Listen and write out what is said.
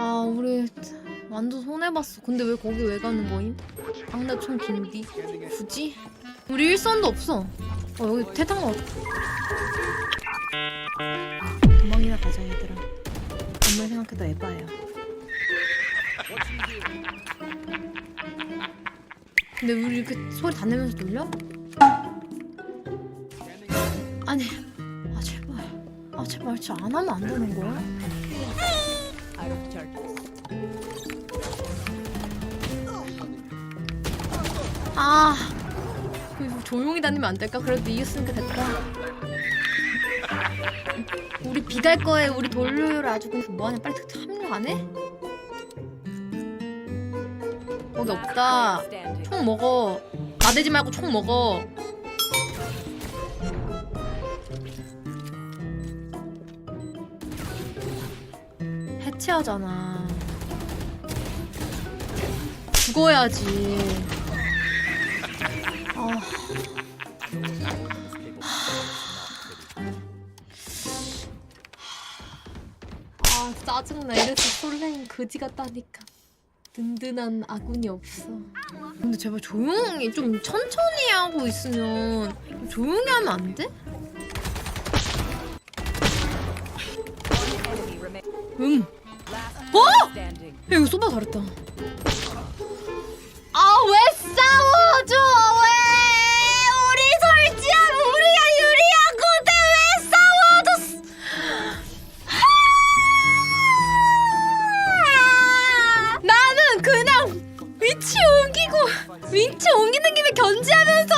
아 우리 완전 손해봤어 근데 왜 거기 왜 가는 거임? 상대총 긴디 굳이? 우리 일선도 없어 어 여기 태탕 어 도망이나 가자 얘들아 정말 생각해도 에바야 근데 우리 이렇게 소리 다 내면서 놀려? 아니 아 제발 아 제발 진짜 안 하면 안 되는 거야? 아 이거 조용히 다니면 안 될까? 그래도 이겼으니까 됐다. 우리 비갈 거에 우리 돌려요를 아주 그냥 뭐하냐? 빨리 합류 안 해? 거기 없다. 총 먹어. 나대지 말고 총 먹어 해체하잖아. 죽어야지. 아. 아 짜증나. 이래서 솔랭 거지 같다니까. 든든한 아군이 없어. 근데 제발 조용히 좀 천천히 하고 있으면 좀 조용히 하면 안 돼? 응. 어? 야 이거 쏜다 잘했다. 아 왜 싸워줘? 왜? 우리 설치한 우리가 유리한 건데 왜 싸워줬어 아! 나는 그냥 위치 옮기고 위치 옮기는 김에 견제하면서